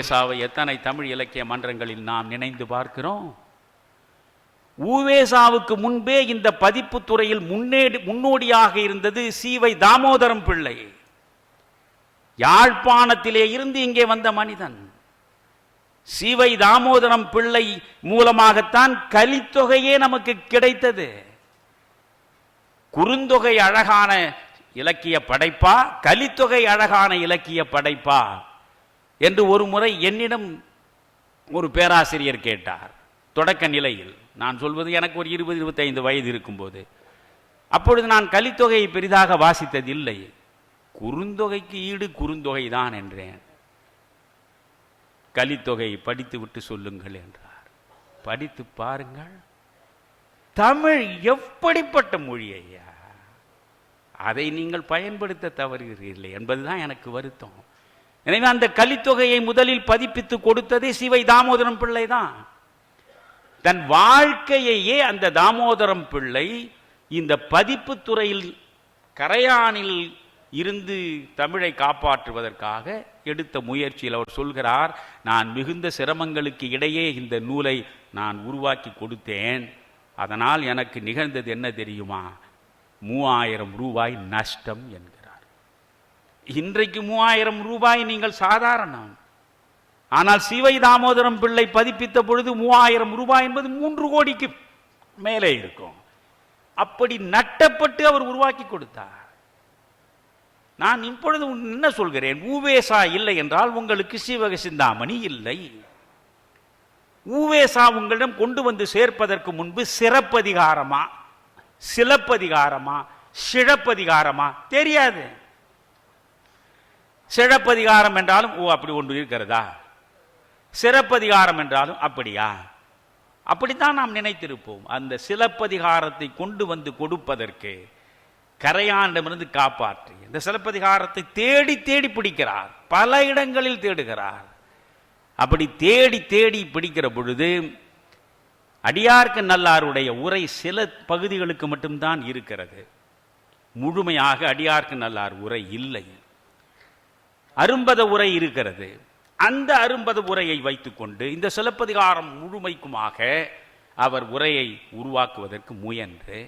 ஊவேசாவை எத்தனை தமிழ் இலக்கிய மன்றங்களில் நாம் நினைந்து பார்க்கிறோம்? ஊவேசாவுக்கு முன்பே இந்த பதிப்பு துறையில் முன்னோடியாக இருந்தது சீவை தாமோதரம் பிள்ளை. யாழ்ப்பாணத்திலே இருந்து இங்கே வந்த மனிதன். சிவை தாமோதரம் பிள்ளை மூலமாகத்தான் கலித்தொகையே நமக்கு கிடைத்தது. குறுந்தொகை அழகான இலக்கிய படைப்பா கலித்தொகை அழகான இலக்கிய படைப்பா. என்று ஒரு முறை என்னிடம் ஒரு பேராசிரியர் கேட்டார். தொடக்க நிலையில். நான் சொல்வது எனக்கு ஒரு இருபது இருபத்தைந்து வயது இருக்கும்போது. அப்பொழுது நான் கலித்தொகையை பெரிதாக வாசித்ததில்லை. குறுந்தொகைக்கு ஈடு குறுந்தொகை தான் என்றேன். கலித்தொகையை படித்து விட்டு சொல்லுங்கள் என்றார். படித்து பாருங்கள். தமிழ் எப்படிப்பட்ட மொழி ஐயா அதை நீங்கள் பயன்படுத்த தவறுகிறீர்கள் என்பதுதான் எனக்கு வருத்தம். எனவே அந்த கலித்தொகையை முதலில் பதிப்பித்து கொடுத்ததே சிவை தாமோதரம் பிள்ளை தான். தன் வாழ்க்கையையே அந்த தாமோதரம் பிள்ளை இந்த பதிப்பு துறையில் கரையானில் இருந்து தமிழை காப்பாற்றுவதற்காக எடுத்த முயற்சியில் அவர் சொல்கிறார் நான் மிகுந்த சிரமங்களுக்கு இடையே இந்த நூலை நான் உருவாக்கி கொடுத்தேன். அதனால் எனக்கு நிகழ்ந்தது என்ன தெரியுமா? மூவாயிரம் ரூபாய் நஷ்டம் என்கிறார். இன்றைக்கு மூவாயிரம் ரூபாய் நீங்கள் சாதாரணம் ஆனால் சிவை தாமோதரம் பிள்ளை பதிப்பித்த பொழுது மூவாயிரம் ரூபாய் என்பது மூன்று கோடிக்கு மேலே இருக்கும். அப்படி நட்டப்பட்டு அவர் உருவாக்கி கொடுத்தார். நான் இப்பொழுது என்ன சொல்கிறேன்? ஊவேசா இல்லை என்றால் உங்களுக்கு சிவக சிந்தாமணி இல்லை. ஊவேசா உங்களிடம் கொண்டு வந்து சேர்ப்பதற்கு முன்பு சிறப்பதிகாரமா? சிலப்பதிகாரமா? சிழப்பதிகாரமா? தெரியாது. சிழப்பதிகாரம் என்றாலும் ஓ அப்படி ஒன்று இருக்கிறதா? சிறப்பதிகாரம் என்றாலும் அப்படியா? அப்படித்தான் நாம் நினைத்திருப்போம். அந்த சிலப்பதிகாரத்தை கொண்டு வந்து கொடுப்பதற்கு கரையாண்டமிருந்து காப்பாற்றி இந்த சிலப்பதிகாரத்தை தேடி தேடி பிடிக்கிறார். பல இடங்களில் தேடுகிறார். அப்படி தேடி தேடி பிடிக்கிற பொழுது அடியார்க்கு நல்லாருடைய உரை சில பகுதிகளுக்கு மட்டும்தான் இருக்கிறது. முழுமையாக அடியார்க்கு நல்லார் உரை இல்லை. அரும்பத உரை இருக்கிறது. அந்த அரும்பத உரையை வைத்துக்கொண்டு இந்த சிலப்பதிகாரம் முழுமைக்குமாக அவர் உரையை உருவாக்குவதற்கு முயன்று.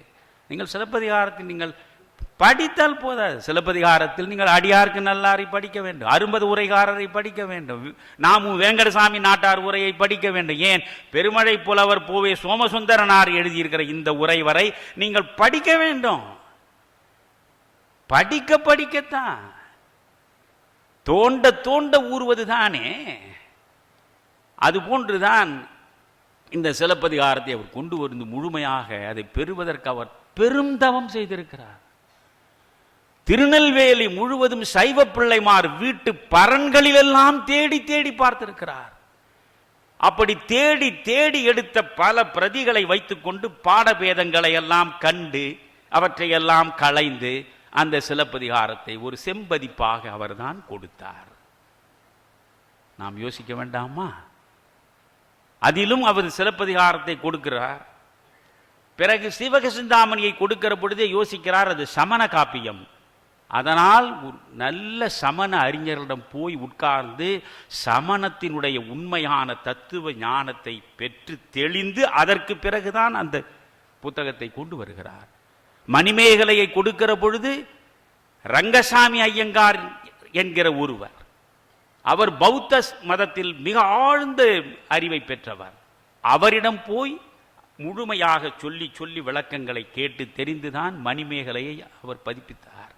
நீங்கள் சிலப்பதிகாரத்தில் நீங்கள் படித்தால் போதாது. சிலப்பதிகாரத்தில் நீங்கள் அடியார்க்கு நல்லாரை படிக்க வேண்டும். அரும்பது உரைகாரரை படிக்க வேண்டும். நாமும் வேங்கடசாமி நாட்டார் உரையை படிக்க வேண்டும். ஏன்? பெருமழை புலவர் பூவே சோமசுந்தரனார் எழுதியிருக்கிற இந்த உரை வரை நீங்கள் படிக்க வேண்டும். படிக்க படிக்கத்தான். தோண்ட தோண்ட ஊறுவது தானே? அது போன்றுதான் இந்த சிலப்பதிகாரத்தை அவர் கொண்டு வந்து முழுமையாக அதை பெறுவதற்கு அவர் பெரும் தவம் செய்திருக்கிறார். திருநெல்வேலி முழுவதும் சைவ பிள்ளைமார் வீட்டு பரன்களிலெல்லாம் தேடி தேடி பார்த்திருக்கிறார். அப்படி தேடி தேடி எடுத்த பல பிரதிகளை வைத்துக்கொண்டு பாடபேதங்களை எல்லாம் கண்டு அவற்றையெல்லாம் களைந்து அந்த சிலப்பதிகாரத்தை ஒரு செம்பதிப்பாக அவர்தான் கொடுத்தார். நாம் யோசிக்க வேண்டாமா? அதிலும் அவர் சிலப்பதிகாரத்தை கொடுக்கிறார். பிறகு சிவக சிந்தாமணியை கொடுக்கிற பொழுதே யோசிக்கிறார் அது சமண காப்பியம். அதனால் நல்ல சமண அறிஞர்களிடம் போய் உட்கார்ந்து சமணத்தினுடைய உண்மையான தத்துவ ஞானத்தை பெற்று தெளிந்து அதற்கு பிறகுதான் அந்த புத்தகத்தை கொண்டு வருகிறார். மணிமேகலையை கொடுக்கிற பொழுது ரங்கசாமி ஐயங்கார் என்கிற ஒருவர் அவர் பௌத்த மதத்தில் மிக ஆழ்ந்த அறிவை பெற்றவர். அவரிடம் போய் முழுமையாக சொல்லி சொல்லி விளக்கங்களை கேட்டு தெரிந்துதான் மணிமேகலையை அவர் பதிப்பித்தார்.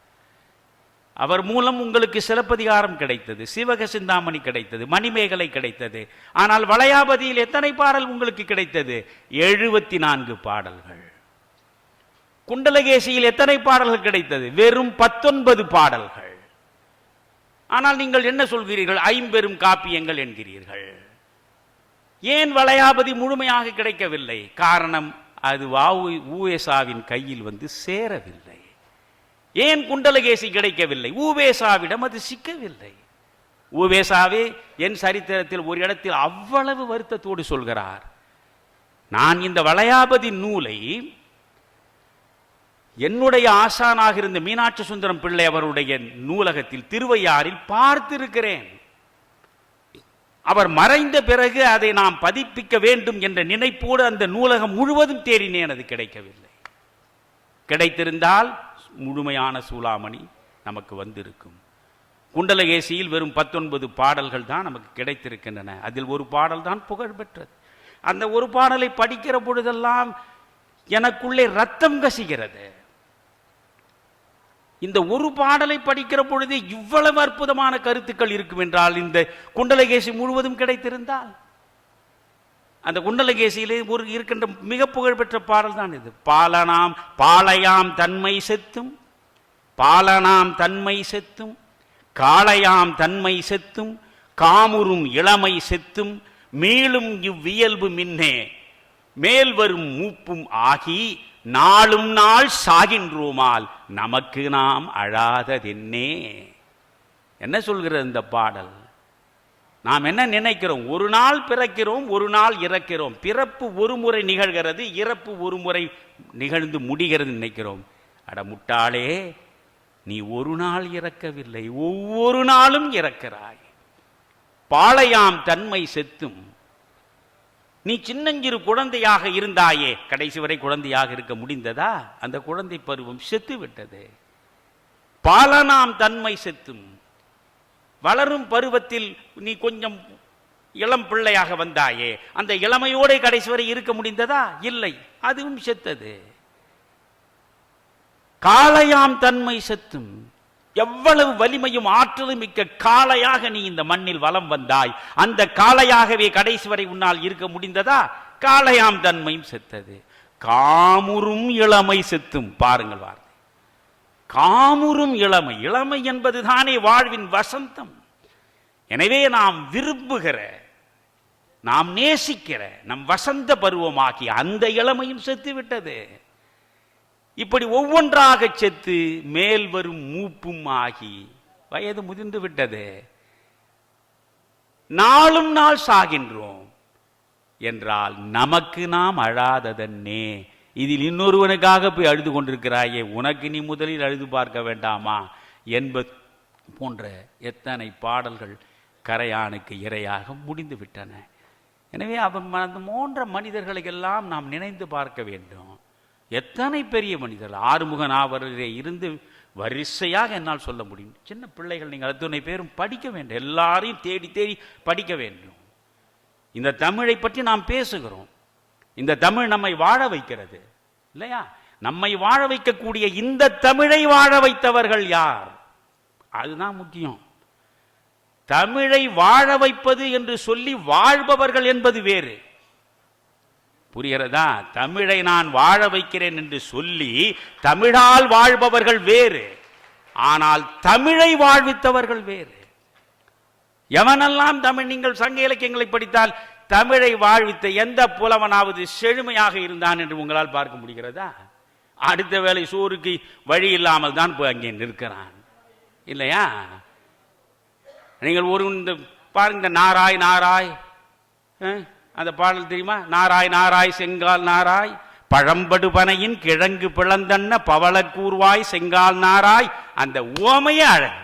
அவர் மூலம் உங்களுக்கு சிலப்பதிகாரம் கிடைத்தது சிவக சிந்தாமணி கிடைத்தது மணிமேகலை கிடைத்தது. ஆனால் வளையாபதியில் எத்தனை பாடல் உங்களுக்கு கிடைத்தது? எழுபத்தி நான்கு பாடல்கள். குண்டலகேசியில் எத்தனை பாடல்கள் கிடைத்தது? வெறும் பத்தொன்பது பாடல்கள். ஆனால் நீங்கள் என்ன சொல்கிறீர்கள்? ஐம்பெரும் காப்பியங்கள் என்கிறீர்கள். ஏன் வளையாபதி முழுமையாக கிடைக்கவில்லை? காரணம் அது வாவு ஊவேசாவின் கையில் வந்து சேரவில்லை. ஏன் குண்டலகேசி கிடைக்கவில்லை? ஊவேசாவிடம் அது சிக்கவில்லை. ஊவேசாவே என் சரித்திரத்தில் ஒரு இடத்தில் அவ்வளவு வருத்தத்தோடு சொல்கிறார். நான் இந்த வளையாபதி நூலை என்னுடைய ஆசானாக இருந்த மீனாட்சி சுந்தரம் பிள்ளை அவருடைய நூலகத்தில் திருவையாறில் பார்த்திருக்கிறேன். அவர் மறைந்த பிறகு அதை நாம் பதிப்பிக்க வேண்டும் என்ற நினைப்போடு அந்த நூலகம் முழுவதும் தேறினேன் அது கிடைக்கவில்லை. கிடைத்திருந்தால் முழுமையான சூளாமணி நமக்கு வந்திருக்கும். குண்டலகேசியில் வெறும் பத்தொன்பது பாடல்கள் தான் நமக்கு கிடைத்திருக்கின்றன. அதில் ஒரு பாடல் தான் புகழ் பெற்றது அந்த ஒரு பாடலை படிக்கிற பொழுதெல்லாம் எனக்குள்ளே ரத்தம் கசிகிறது. இந்த ஒரு பாடலை படிக்கிற பொழுது இவ்வளவு அற்புதமான கருத்துக்கள் இருக்கும் என்றால் இந்த குண்டலகேசி முழுவதும் கிடைத்திருந்தால்? அந்த குண்டலகேசியிலே ஒரு இருக்கின்ற மிக புகழ்பெற்ற பாடல் தான் இது. பாலனாம் பாலையாம் தன்மை செத்தும் பாலனாம் தன்மை செத்தும் காளையாம் தன்மை செத்தும் காமுறும் இளமை செத்தும் மேலும் இவ்வியல்பு மின்னே மேல் வரும் மூப்பும் ஆகி நாளும் நாள் சாகின்றோமால் நமக்கு நாம் அழாததென்னே. என்ன சொல்கிறது இந்த பாடல்? நாம் என்ன நினைக்கிறோம்? ஒரு நாள் பிறக்கிறோம் ஒரு நாள் இறக்கிறோம். பிறப்பு ஒரு முறை நிகழ்கிறது இறப்பு ஒரு முறை நிகழ்ந்து முடிகிறது நினைக்கிறோம். அட முட்டாளே நீ ஒரு நாள் இறக்கவில்லை ஒவ்வொரு நாளும் இறக்கிறாய். பாளையாம் தன்மை செத்தும் நீ சின்னஞ்சிறு குழந்தையாக இருந்தாயே. கடைசி வரை குழந்தையாக இருக்க முடிந்ததா? அந்த குழந்தை பருவம் செத்து விட்டது. பாலனாம் தன்மை செத்தும். வளரும் பருவத்தில் நீ கொஞ்சம் இளம் பிள்ளையாக வந்தாயே. அந்த இளமையோட கடைசி வரை இருக்க முடிந்ததா? இல்லை. அதுவும் செத்தது. காளையாம் தன்மை செத்தும். எவ்வளவு வலிமையும் ஆற்றலும் மிக்க காளையாக நீ இந்த மண்ணில் வலம் வந்தாய். அந்த காளையாகவே கடைசி வரை உன்னால் இருக்க முடிந்ததா? காளையாம் தன்மையும் செத்தது. காமுறும் இளமை செத்தும். பாருங்கள் வார்த்தை. காமுறும் இளமை. இளமை என்பது தானே வாழ்வின் வசந்தம். எனவே நாம் விரும்புகிற நாம் நேசிக்கிற நம் வசந்த பருவமாகி அந்த இளமையும் செத்து விட்டது இப்படி ஒவ்வொன்றாக செத்து மேல் வரும் மூப்பும் ஆகி வயது முதிர்ந்து விட்டது. நாளும் நாள் சாகின்றோம். என்றால் நமக்கு நாம் அழாததன்னே? இதில் இன்னொருவனுக்காக போய் அழுது கொண்டிருக்கிறாயே உனக்கு நீ முதலில் அழுது பார்க்க வேண்டாமா? என்பது போன்ற எத்தனை பாடல்கள் கரையானுக்கு இரையாக முடிந்து விட்டன. எனவே அவன் அந்த போன்ற மனிதர்களை எல்லாம் நாம் நினைந்து பார்க்க வேண்டும். எத்தனை பெரிய மனிதர்கள் ஆறுமுக நாவலரே இருந்து வரிசையாக என்னால் சொல்ல முடியும். சின்ன பிள்ளைகள் நீங்கள் அத்துணை பேரும் படிக்க வேண்டும். எல்லாரையும் தேடி தேடி படிக்க வேண்டும். இந்த தமிழை பற்றி நாம் பேசுகிறோம். இந்த தமிழ் நம்மை வாழ வைக்கிறது. இல்லையா? நம்மை வாழ வைக்கக்கூடிய இந்த தமிழை வாழ வைத்தவர்கள் யார்? அதுதான் முக்கியம். தமிழை வாழ வைப்பது என்று சொல்லி வாழ்பவர்கள் என்பது வேறு. புரிகிறதா? தமிழை நான் வாழ வைக்கிறேன் என்று சொல்லி தமிழால் வாழ்பவர்கள் வேறு. ஆனால் தமிழை வாழ்வித்தவர்கள் வேறு. எவனெல்லாம் தமிழ் நீங்கள் சங்க இலக்கியங்களை படித்தால் தமிழை வாழ்வித்த எந்த புலவனாவது செழுமையாக இருந்தான் என்று உங்களால் பார்க்க முடிகிறதா? அடுத்த வேளை சோறுக்கு வழி இல்லாமல் தான் போய் அங்கே நிற்கிறான். இல்லையா? நீங்கள் ஒரு இந்த பாருங்க நாராய் நாராய் அந்த பாடல் தெரியுமா? நாராய் நாராய் செங்கால் நாராய் பழம்படு பனையின் கிழங்கு பிளந்தன்ன பவளக்கூர்வாய் செங்கால் நாராய் அந்த உவமையே அழகு.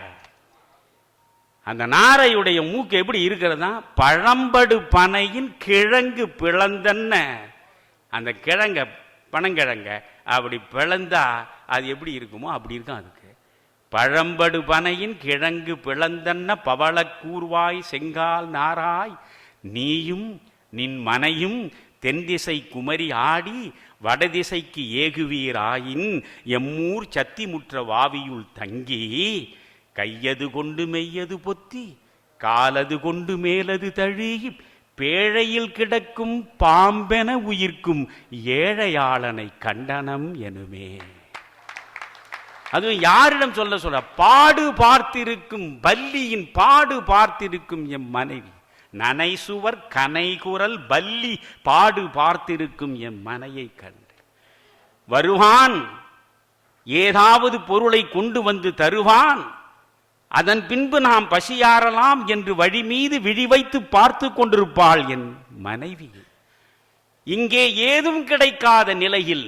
அந்த நாரையுடைய மூக்கு எப்படி இருக்கிறதா பழம்படு பனையின் கிழங்கு பிளந்தன்ன. அந்த கிழங்க பனங்கிழங்க அப்படி பிளந்தா அது எப்படி இருக்குமோ அப்படி இருக்கும் அதுக்கு. பழம்படு பனையின் கிழங்கு பிளந்தன்ன பவளக்கூர்வாய் செங்கால் நாராய் நீயும் நின் மனையும் தென்திசை குமரி ஆடி வடதிசைக்கு ஏகுவீராயின் எம்மூர் சத்திமுற்ற வாவியுள் தங்கி கையது கொண்டு மெய்யது பொத்தி காலது கொண்டு மேலது தழுகி பேழையில் கிடக்கும் பாம்பென உயிர்க்கும் ஏழையாளனை கண்டனம் எனுமே. அதுவும் யாரிடம் சொல்ல சொல்ற? பாடு பார்த்திருக்கும் பல்லியின் பாடு பார்த்திருக்கும் எம் மனைவி. நனைசுவர் கனைகுரல் பல்லி பாடு பார்த்திருக்கும் எம் மனையை கண்டு. வருவான் ஏதாவது பொருளை கொண்டு வந்து தருவான் அதன் பின்பு நாம் பசியாறலாம் என்று வழி மீது விழி வைத்து பார்த்து கொண்டிருப்பாள் என் மனைவி. இங்கே ஏதும் கிடைக்காத நிலையில்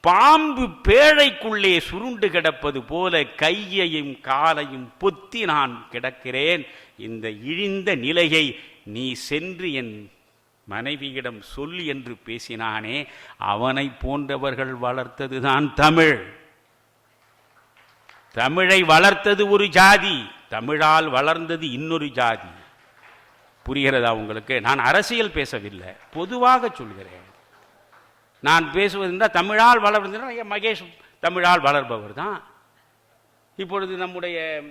பாம்பு பேழைக்குள்ளே சுருண்டு கிடப்பது போல கையையும் காலையும் பொத்தி நான் கிடக்கிறேன். இந்த இழிந்த நிலையை நீ சென்று என் மனைவியிடம் சொல் என்று பேசினானே அவனை போன்றவர்கள் வளர்த்ததுதான் தமிழ். தமிழை வளர்த்தது ஒரு ஜாதி தமிழால் வளர்ந்தது இன்னொரு ஜாதி. புரிகிறதா உங்களுக்கு? நான் அரசியல் பேசவில்லை பொதுவாக சொல்கிறேன். நான் பேசுவதென்றால் தமிழால் வளர்ந்ததுன்னா மகேஷ் தமிழால் வளர்பவர் தான். இப்பொழுது நம்முடைய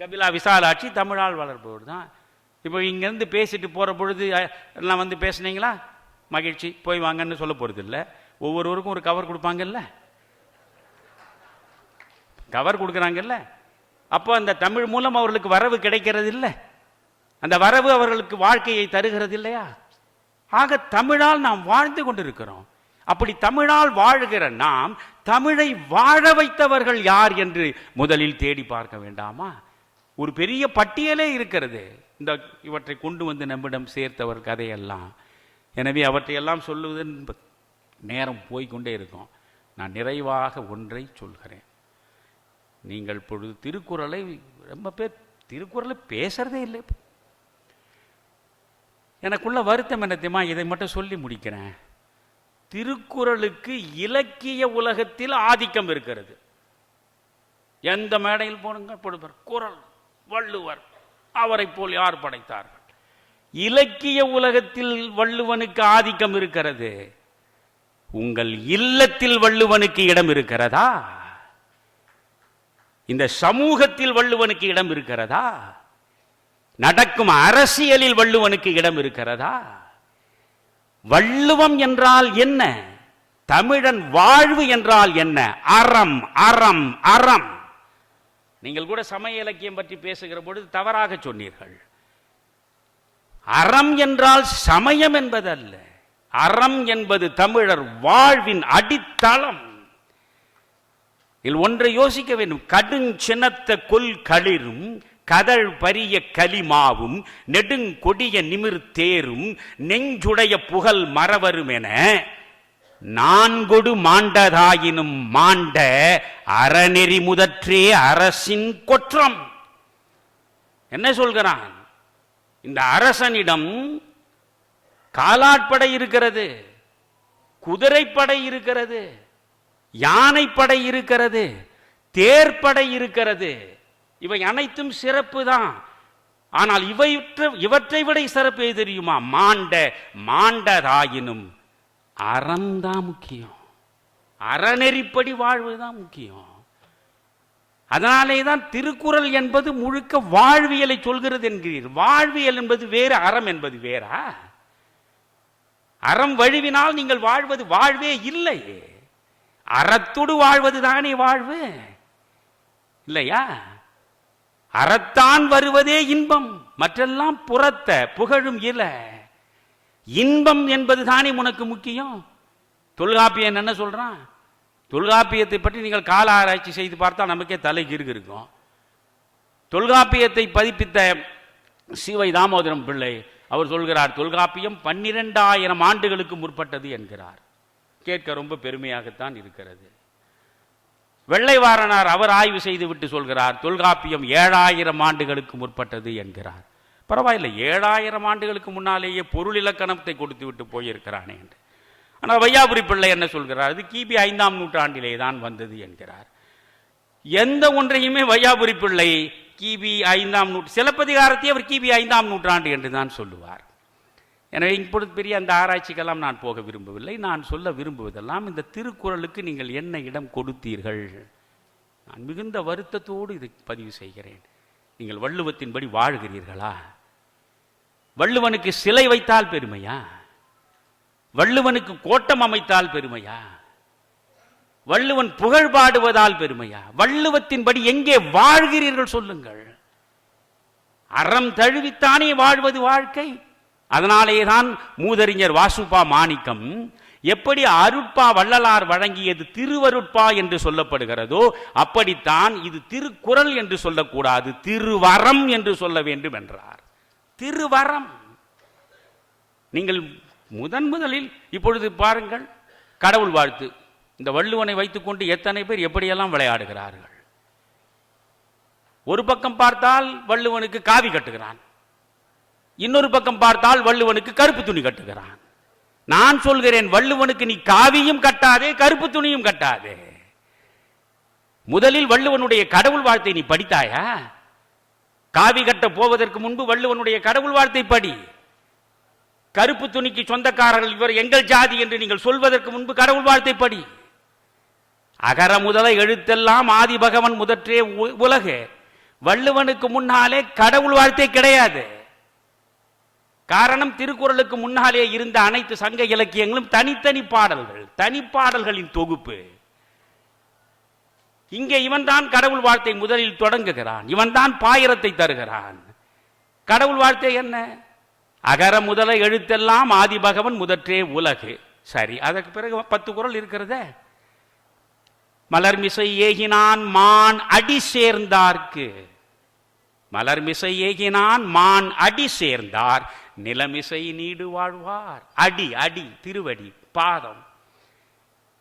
கபிலா விசாலாட்சி தமிழால் வளர்பவர் தான். இப்போ இங்கேருந்து பேசிட்டு போகிற பொழுது எல்லாம் வந்து பேசுனீங்களா? மகிழ்ச்சி. போய் வாங்கன்னு சொல்ல போகிறது இல்லை ஒவ்வொருவருக்கும் ஒரு கவர் கொடுப்பாங்கல்ல? கவர் கொடுக்குறாங்கல்ல? அப்போ அந்த தமிழ் மூலம் அவர்களுக்கு வரவு கிடைக்கிறது இல்லை அந்த வரவு அவர்களுக்கு வாழ்க்கையை தருகிறது இல்லையா? ஆக தமிழால் நாம் வாழ்ந்து கொண்டிருக்கிறோம். அப்படி தமிழால் வாழுகிற நாம் தமிழை வாழ வைத்தவர்கள் யார் என்று முதலில் தேடி பார்க்க வேண்டாமா? ஒரு பெரிய பட்டியலே இருக்கிறது. இந்த இவற்றை கொண்டு வந்து நம்மிடம் சேர்த்தவர் கதையெல்லாம். எனவே அவற்றையெல்லாம் சொல்லுவது நேரம் போய்க்கொண்டே இருக்கும். நான் நிறைவாக ஒன்றை சொல்கிறேன். நீங்கள் பொழுது திருக்குறளை ரொம்ப பேர் திருக்குறளை பேசுறதே இல்லை. எனக்குள்ள வருத்தம் என்ன தெரியுமா? இதை மட்டும் சொல்லி முடிக்கிறேன். திருக்குறளுக்கு இலக்கிய உலகத்தில் ஆதிக்கம் இருக்கிறது. எந்த மேடையில் போனுங்க பொழுவர் குறள் வள்ளுவர் அவரை போல் யார் படைத்தார்கள்? இலக்கிய உலகத்தில் வள்ளுவனுக்கு ஆதிக்கம் இருக்கிறது. உங்கள் இல்லத்தில் வள்ளுவனுக்கு இடம் இருக்கிறதா? இந்த சமூகத்தில் வள்ளுவனுக்கு இடம் இருக்கிறதா? நடக்கும் அரசியலில் வள்ளுவனுக்கு இடம் இருக்கிறதா? வள்ளுவம் என்றால் என்ன? தமிழன் வாழ்வு என்றால் என்ன? அறம் அறம் அறம். நீங்கள் கூட சமய இலக்கியம் பற்றி பேசுகிற பொழுது தவறாக சொன்னீர்கள். அறம் என்றால் சமயம் என்பதல்ல. அறம் என்பது தமிழர் வாழ்வின் அடித்தளம். இதில் ஒன்றை யோசிக்க வேண்டும். கடுஞ்சினத்த கொல் களிரும் கதழ் பரிய கலிமாவும் நெடுங்கொடிய நிமிர் தேரும் நெஞ்சுடைய புகழ் மறவரும் என நான்கொடு மாண்டதாயினும் மாண்ட அறநெறி முதற்றே அரசின் கொற்றம். என்ன சொல்கிறான்? இந்த அரசனிடம் காலாட்படை இருக்கிறது குதிரைப்படை இருக்கிறது யானைப்படை இருக்கிறது தேர்ப்படை இருக்கிறது. இவை அனைத்தும் சிறப்பு தான். ஆனால் இவற்றை இவற்றை விட சிறப்பு எது தெரியுமா? மாண்ட மாண்டதாயினும் அறம்தான் முக்கியம். அறநெறிப்படி வாழ்வுதான் முக்கியம். அதனாலே தான் திருக்குறள் என்பது முழுக்க வாழ்வியலை சொல்கிறது என்கிறீர். வாழ்வியல் என்பது வேறு அறம் என்பது வேறா? அறம் வழுவினால் நீங்கள் வாழ்வது வாழ்வே இல்லை. அறத்தோடு வாழ்வது தானே வாழ்வு? இல்லையா? அறத்தான் வருவதே இன்பம். மற்றெல்லாம் புறத்த புகழும் இல. இன்பம் என்பது தானே உனக்கு முக்கியம்? தொல்காப்பியன் என்ன சொல்றான்? தொல்காப்பியத்தை பற்றி நீங்கள் கால ஆராய்ச்சி செய்து பார்த்தா நமக்கே தலை கிருகு இருக்கும். தொல்காப்பியத்தை பதிப்பித்த சிவை தாமோதரம் பிள்ளை அவர் சொல்கிறார் தொல்காப்பியம் பன்னிரெண்டாயிரம் ஆண்டுகளுக்கு முற்பட்டது என்கிறார். கேட்க ரொம்ப பெருமையாகத்தான் இருக்கிறது. வெள்ளைவாரனார் அவர் ஆய்வு செய்து விட்டு சொல்கிறார் தொல்காப்பியம் ஏழாயிரம் ஆண்டுகளுக்கு முற்பட்டது என்கிறார். பரவாயில்லை ஏழாயிரம் ஆண்டுகளுக்கு முன்னாலேயே பொருள் இலக்கணத்தை கொடுத்து விட்டு போயிருக்கிறானே என்று. ஆனால் வையாபுரி பிள்ளை என்ன சொல்கிறார் அது கிபி ஐந்தாம் நூற்றாண்டிலே தான் வந்தது என்கிறார். எந்த ஒன்றையுமே வையாபுரி பிள்ளை கிபி ஐந்தாம் நூற்று சிலப்பதிகாரத்தை அவர் கிபி ஐந்தாம் நூற்றாண்டு என்று தான் சொல்லுவார். எனவே இப்பொழுது பெரிய அந்த ஆராய்ச்சிக்கெல்லாம் நான் போக விரும்பவில்லை. நான் சொல்ல விரும்புவதெல்லாம் இந்த திருக்குறளுக்கு நீங்கள் என்ன இடம் கொடுத்தீர்கள்? நான் மிகுந்த வருத்தத்தோடு இதை பதிவு செய்கிறேன். நீங்கள் வள்ளுவத்தின்படி வாழ்கிறீர்களா? வள்ளுவனுக்கு சிலை வைத்தால் பெருமையா? வள்ளுவனுக்கு கோட்டம் அமைத்தால் பெருமையா? வள்ளுவன் புகழ் பாடுவதால் பெருமையா? வள்ளுவத்தின்படி எங்கே வாழ்கிறீர்கள் சொல்லுங்கள். அறம் தழுவித்தானே வாழ்வது வாழ்க்கை? அதனாலேயே தான் மூதறிஞர் வாசுபா மாணிக்கம் எப்படி அருட்பா வள்ளலார் வழங்கியது திருவருட்பா என்று சொல்லப்படுகிறதோ அப்படித்தான் இது திருக்குறள் என்று சொல்லக்கூடாது திருவரம் என்று சொல்ல வேண்டும் என்றார் திருவரம். நீங்கள் முதன் முதலில் இப்பொழுது பாருங்கள் கடவுள் வாழ்த்து. இந்த வள்ளுவனை வைத்துக்கொண்டு எத்தனை பேர் எப்படியெல்லாம் விளையாடுகிறார்கள்? ஒரு பக்கம் பார்த்தால் வள்ளுவனுக்கு காவி கட்டுகிறான். இன்னொரு பக்கம் பார்த்தால் வள்ளுவனுக்கு கருப்பு துணி கட்டுகிறான். நான் சொல்கிறேன் வள்ளுவனுக்கு நீ காவியும் கட்டாதே கருப்பு துணியும் கட்டாதே. முதலில் வள்ளுவனுடைய கடவுள் வாழ்த்தை நீ படித்தாயா? காவி கட்ட போவதற்கு முன்பு வள்ளுவனுடைய கடவுள் வாழ்த்தை படி. கருப்பு துணிக்கு சொந்தக்காரர்கள் இவர் எங்கள் ஜாதி என்று நீங்கள் சொல்வதற்கு முன்பு கடவுள் வாழ்த்தை படி. அகர முதல எழுத்தெல்லாம் ஆதி பகவன் முதற்றே உ- உலகு. வள்ளுவனுக்கு முன்னாலே கடவுள் வாழ்த்தே கிடையாது. காரணம் திருக்குறளுக்கு முன்னாலே இருந்த அனைத்து சங்க இலக்கியங்களும் தனித்தனி பாடல்கள் தனிப்பாடல்களின் தொகுப்பு. இங்கே இவன்தான் கடவுள் வாழ்த்தை முதலில் தொடங்குகிறான் இவன்தான் பாயிரத்தை தருகிறான். கடவுள் வாழ்த்தை என்ன? அகர முதல எழுத்தெல்லாம் ஆதிபகவன் முதற்றே உலகு. சரி அதற்கு பிறகு பத்து குறள் இருக்கிறத. மலர்மிசை ஏகினான் மான் அடி சேர்ந்தார்க்கு. மலர்மிசை ஏகினான் மான் அடி சேர்ந்தார். நிலமிசை நீடு வாழ்வார். அடி அடி திருவடி பாதம்.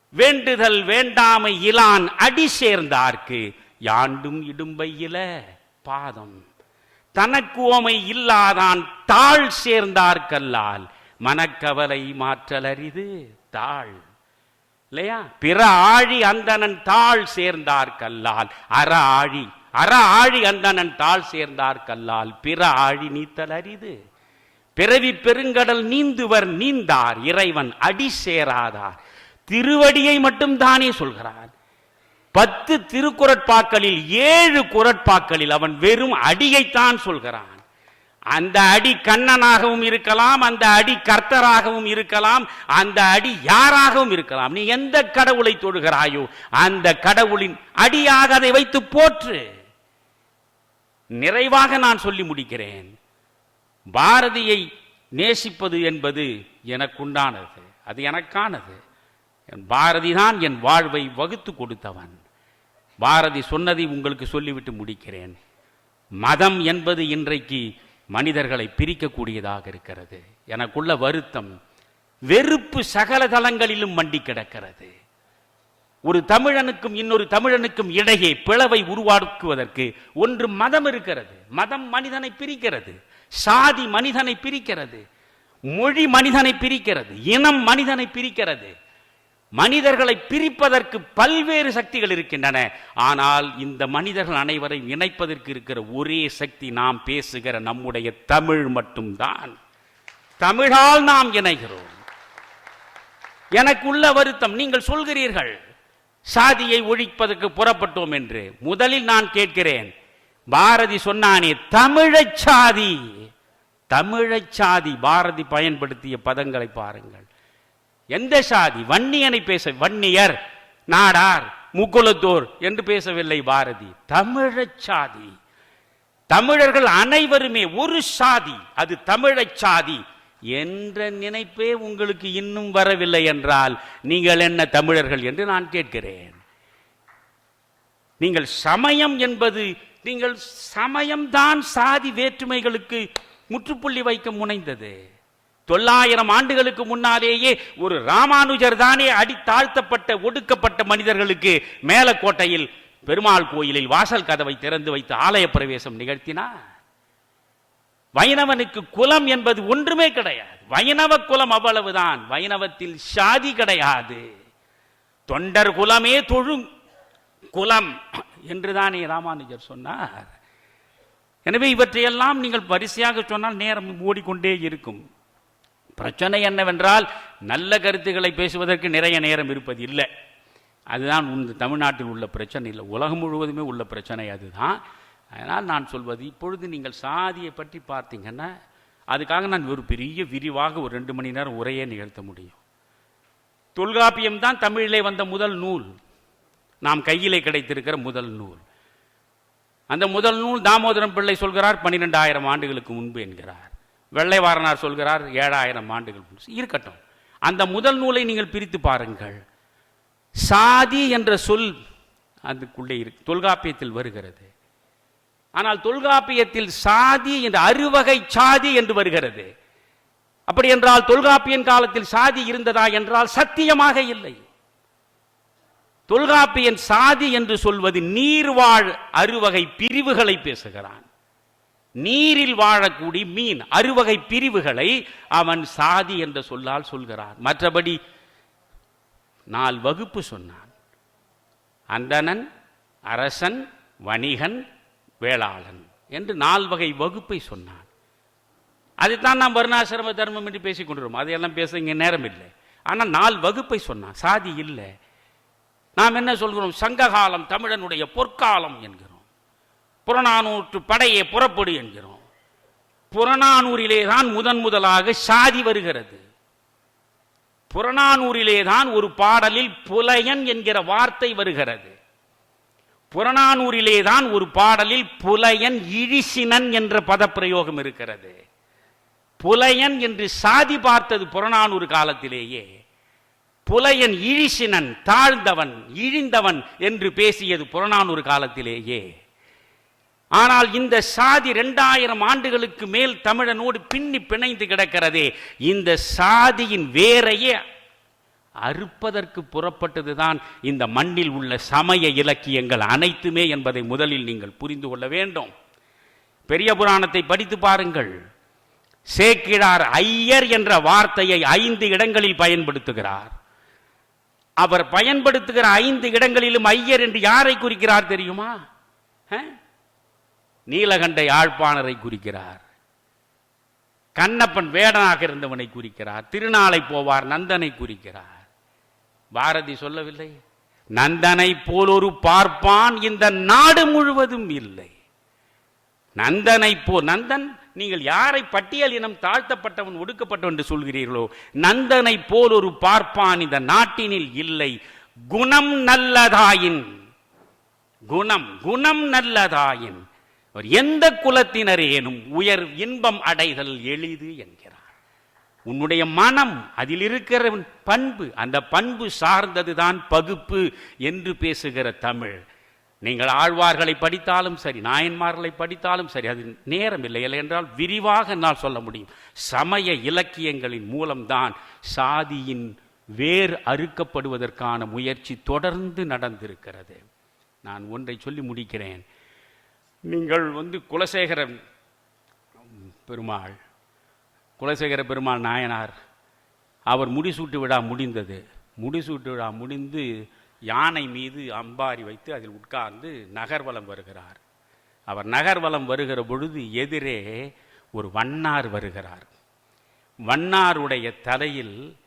வேண்டுதல் வேண்டாமை இலான் அடி சேர்ந்தார்க்கு. யாண்டும் இடும்பையில பாதம். தனக்கு ஓமை இல்லாதான் தாழ் சேர்ந்தார்கல்லால் மனக்கவலை மாற்றல் அரிது தாழ் இல்லையா? பிற ஆழி அந்தனன் தாழ் சேர்ந்தார் கல்லால் அற ஆழி அற ஆழி அந்தனன் தாழ் சேர்ந்தார் கல்லால் பிற ஆழி நீத்தல் அரிது. பிறவி பெருங்கடல் நீந்துவர் நீந்தார் இறைவன் அடி சேராதார். திருவடியை மட்டும் தானே சொல்கிறார் பத்து திருக்குறட்பாக்களில் ஏழு குரட்பாக்களில் அவன் வெறும் அடியைத்தான் சொல்கிறான். அந்த அடி கண்ணனாகவும் இருக்கலாம் அந்த அடி கர்த்தராகவும் இருக்கலாம் அந்த அடி யாராகவும் இருக்கலாம். நீ எந்த கடவுளை தொடுகிறாயோ அந்த கடவுளின் அடியாக அதை வைத்து போற்று. நிறைவாக நான் சொல்லி முடிக்கிறேன். பாரதியை நேசிப்பது என்பது எனக்குண்டானது. அது எனக்கானது. என் பாரதி தான் என் வாழ்வை வகுத்து கொடுத்தவன். பாரதி சொன்னதை உங்களுக்கு சொல்லிவிட்டு முடிக்கிறேன். மதம் என்பது இன்றைக்கு மனிதர்களை பிரிக்கக்கூடியதாக இருக்கிறது. எனக்குள்ள வருத்தம் வெறுப்பு சகல தளங்களிலும் மண்டி கிடக்கிறது. ஒரு தமிழனுக்கும் இன்னொரு தமிழனுக்கும் இடையே பிளவை உருவாக்குவதற்கு ஒன்று மதம் இருக்கிறது. மதம் மனிதனை பிரிக்கிறது. சாதி மனிதனை பிரிக்கிறது மொழி மனிதனை பிரிக்கிறது இனம் மனிதனை பிரிக்கிறது. மனிதர்களை பிரிப்பதற்கு பல்வேறு சக்திகள் இருக்கின்றன. ஆனால் இந்த மனிதர்கள் அனைவரையும் இணைப்பதற்கு இருக்கிற ஒரே சக்தி நாம் பேசுகிற நம்முடைய தமிழ் மட்டும்தான். தமிழால் நாம் இணைகிறோம். எனக்குள்ள வருத்தம் நீங்கள் சொல்கிறீர்கள் சாதியை ஒழிப்பதற்கு புறப்பட்டோம் என்று. முதலில் நான் கேட்கிறேன் பாரதி சொன்னானே தமிழச் சாதி. சாதி பாரதி பயன்படுத்திய பதங்களை பாருங்கள். எந்த சாதி? வன்னியனை பேச வன்னியர் நாடார் முக்குலத்தோர் என்று பேசவில்லை பாரதி. தமிழச் சாதி. தமிழர்கள் அனைவருமே ஒரு சாதி. அது தமிழச்சாதி என்ற நினைப்பே உங்களுக்கு இன்னும் வரவில்லை என்றால் நீங்கள் என்ன தமிழர்கள்? என்று நான் கேட்கிறேன். நீங்கள் சமயம் என்பது நீங்கள் சமயம்தான் சாதி வேற்றுமைகளுக்கு முற்றுப்புள்ளி வைக்க முனைந்தது. தொள்ளாயிரம் ஆண்டுகளுக்கு முன்னாலேயே ஒரு ராமானுஜர் தானே அடி தாழ்த்தப்பட்ட ஒடுக்கப்பட்ட மனிதர்களுக்கு மேலக்கோட்டையில் பெருமாள் கோயிலில் வாசல் கதவை திறந்து வைத்து ஆலய பிரவேசம் நிகழ்த்தினார். வைணவனுக்கு குலம் என்பது ஒன்றுமே கிடையாது. வைணவ குலம் அவ்வளவுதான். வைணவத்தில் சாதி கிடையாது. தொண்டர் குலமே தொழும் குலம். என்றுதானே ராமானுஜர் சொன்னார். எனவே இவற்றையெல்லாம் நீங்கள் வரிசையாக சொன்னால் நேரம் ஓடிக்கொண்டே இருக்கும். பிரச்சனை என்னவென்றால் நல்ல கருத்துக்களை பேசுவதற்கு நிறைய நேரம் இருப்பது இல்லை. அதுதான் இந்த தமிழ்நாட்டில் உள்ள பிரச்சனை இல்லை. உலகம் முழுவதுமே உள்ள பிரச்சனை அதுதான். அதனால் நான் சொல்வது இப்பொழுது நீங்கள் சாதியை பற்றி பார்த்தீங்கன்னா அதுக்காக நான் ஒரு பெரிய விரிவாக ஒரு ரெண்டு மணி நேரம் உரையே நிகழ்த்த முடியும். தொல்காப்பியம் தான் தமிழிலே வந்த முதல் நூல். நாம் கையிலே கிடைத்திருக்கிற முதல் நூல். அந்த முதல் நூல் தாமோதரம் பிள்ளை சொல்கிறார் பன்னிரெண்டாயிரம் ஆண்டுகளுக்கு முன்பு என்கிறார். வெள்ளைவாரனார் சொல்கிறார் ஏழாயிரம் ஆண்டுகள் முன்பு. இருக்கட்டும். அந்த முதல் நூலை நீங்கள் பிரித்து பாருங்கள். சாதி என்ற சொல் அதுக்குள்ளே இருக்கு தொல்காப்பியத்தில் வருகிறது. ஆனால் தொல்காப்பியத்தில் சாதி என்ற அறுவகை சாதி என்று வருகிறது. அப்படி என்றால் தொல்காப்பியன் காலத்தில் சாதி இருந்ததா என்றால் சத்தியமாக இல்லை. தொல்காப்பியன் சாதி என்று சொல்வது நீர்வாழ் அறுவகை பிரிவுகளை பேசுகிறான். நீரில் வாழக்கூடிய மீன் அறுவகை பிரிவுகளை அவன் சாதி என்ற சொல்லால் சொல்கிறான். மற்றபடி நால் வகுப்பு சொன்னான். அந்தணன் அரசன் வணிகன் வேளாளன் என்று நால் வகை வகுப்பை சொன்னான். அதைத்தான் நாம் வருணாசிரம தர்மம் என்று பேசிக் கொண்டிருக்கோம் அதையெல்லாம் பேச இங்கே நேரம் இல்லை. ஆனால் நால் வகுப்பை சொன்னான். சாதி இல்லை. நாம் என்ன சொல்கிறோம்? சங்ககாலம் தமிழனுடைய பொற்காலம் என்கிறோம். புறநானூற்று படையை புறப்படு என்கிறோம். புறநானூரிலே தான் முதன் முதலாக சாதி வருகிறது. புறநானூரிலே தான் ஒரு பாடலில் புலையன் என்கிற வார்த்தை வருகிறது. புறநானூரிலே தான் ஒரு பாடலில் புலையன் இழிசினன் என்ற பதப்பிரயோகம் இருக்கிறது. புலையன் என்று சாதி பார்த்தது புறநானூறு காலத்திலேயே. புலையன் இழிசினன் தாழ்ந்தவன் இழிந்தவன் என்று பேசியது புறநானூறு காலத்திலேயே. ஆனால் இந்த சாதி இரண்டாயிரம் ஆண்டுகளுக்கு மேல் தமிழனோடு பின்னி பிணைந்து கிடக்கிறதே இந்த சாதியின் வேரையே அறுப்பதற்கு புறப்பட்டதுதான் இந்த மண்ணில் உள்ள சமய இலக்கியங்கள் அனைத்துமே என்பதை முதலில் நீங்கள் புரிந்து கொள்ள வேண்டும். பெரிய புராணத்தை படித்து பாருங்கள். சேக்கிழார் ஐயர் என்ற வார்த்தையை ஐந்து இடங்களில் பயன்படுத்துகிறார். அவர் பயன்படுத்துகிற ஐந்து இடங்களிலும் ஐயர் என்று யாரை குறிக்கிறார் தெரியுமா? நீலகண்ட யாழ்ப்பாணரை குறிக்கிறார். கண்ணப்பன் வேடனாக இருந்தவனை குறிக்கிறார். திருநாளை போவார் நந்தனை குறிக்கிறார். பாரதி சொல்லவில்லை. நந்தனை போல் ஒரு பார்ப்பான் இந்த நாடு முழுவதும் இல்லை. நந்தனை போ நந்தன் நீங்கள் யாரை பட்டியல் இனம் தாழ்த்தப்பட்டவன் ஒடுக்கப்பட்டவன் என்று சொல்கிறீர்களோ நந்தனை போல் ஒரு பார்ப்பான் இந்த நாட்டினில் இல்லை. குணம் நல்லதாயின் குணம் குணம் நல்லதாயின் அவர் எந்த குலத்தினரேனும் உயர் இன்பம் அடைதல் எளிது என்கிறார். உன்னுடைய மனம் அதில் இருக்கிற பண்பு அந்த பண்பு சார்ந்ததுதான் பகுப்பு என்று பேசுகிற தமிழ். நீங்கள் ஆழ்வார்களை படித்தாலும் சரி நாயன்மார்களை படித்தாலும் சரி அது நேரம் இல்லை. இல்லை என்றால் விரிவாக என்னால் சொல்ல முடியும். சமய இலக்கியங்களின் மூலம்தான் சாதியின் வேர் அறுக்கப்படுவதற்கான முயற்சி தொடர்ந்து நடந்திருக்கிறது. நான் ஒன்றை சொல்லி முடிக்கிறேன். நீங்கள் வந்து குலசேகர பெருமாள் குலசேகர பெருமாள் நாயனார் அவர் முடிசூட்டு விழா முடிந்தது. முடிசூட்டு விழா முடிந்து யானை மீது அம்பாரி வைத்து அதில் உட்கார்ந்து நகர்வலம் வருகிறார். அவர் நகர்வலம் வருகிற பொழுது எதிரே ஒரு வண்ணார் வருகிறார். வண்ணாருடைய தலையில்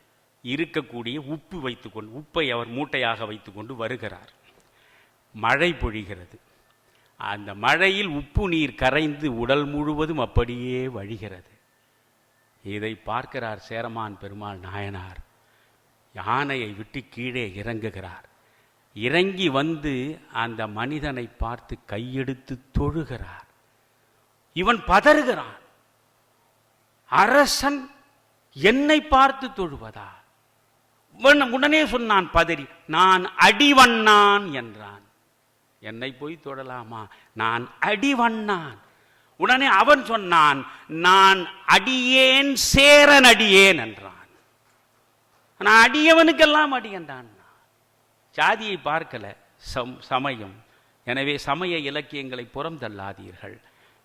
இருக்கக்கூடிய உப்பு வைத்துக்கொண்டு உப்பை அவர் மூட்டையாக வைத்துக்கொண்டு வருகிறார். மழை பொழிகிறது. அந்த மழையில் உப்பு நீர் கரைந்து உடல் முழுவதும் அப்படியே வழிகிறது. இதை பார்க்கிறார் சேரமான் பெருமாள் நாயனார். யானையை விட்டு கீழே இறங்குகிறார். இறங்கி வந்து அந்த மனிதனை பார்த்து கையெடுத்து தொழுகிறார். இவன் பதறுகிறான். அரசன் என்னை பார்த்து தொழுவதா உடனே சொன்னான் பதறி நான் அடிவண்ணான் என்றான். என்னை போய் தொடலாமா நான் அடிவண்ணான் உடனே அவன் சொன்னான் நான் அடியேன் சேரன் அடியேன் என்றான். நான் அடியவனுக்கெல்லாம் அடியன்றான் சாதியை பார்க்கல. சம் சமயம். எனவே சமய இலக்கியங்களை புறந்தள்ளாதீர்கள்.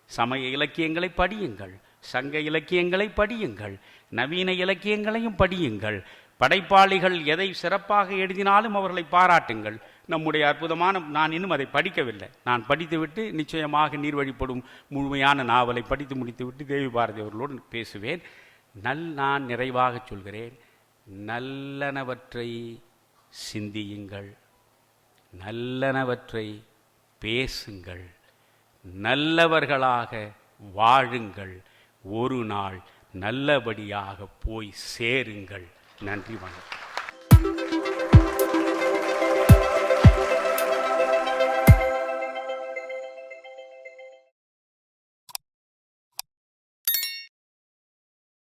சமய இலக்கியங்களை படியுங்கள். சங்க இலக்கியங்களை படியுங்கள். நவீன இலக்கியங்களையும் படியுங்கள். படைப்பாளிகள் எதை சிறப்பாக எழுதினாலும் அவர்களை பாராட்டுங்கள். நம்முடைய அற்புதமான நான் இன்னும் அதை படிக்கவில்லை. நான் படித்துவிட்டு நிச்சயமாக நீர்வழிப்படும் முழுமையான நாவலை படித்து முடித்துவிட்டு தேவி பாரதி அவர்களோடு பேசுவேன். நல் நான் நிறைவாக சொல்கிறேன். நல்லனவற்றை சிந்தியுங்கள். நல்லனவற்றை பேசுங்கள். நல்லவர்களாக வாழுங்கள். ஒரு நாள் நல்லபடியாக போய் சேருங்கள். நன்றி வணக்கம்.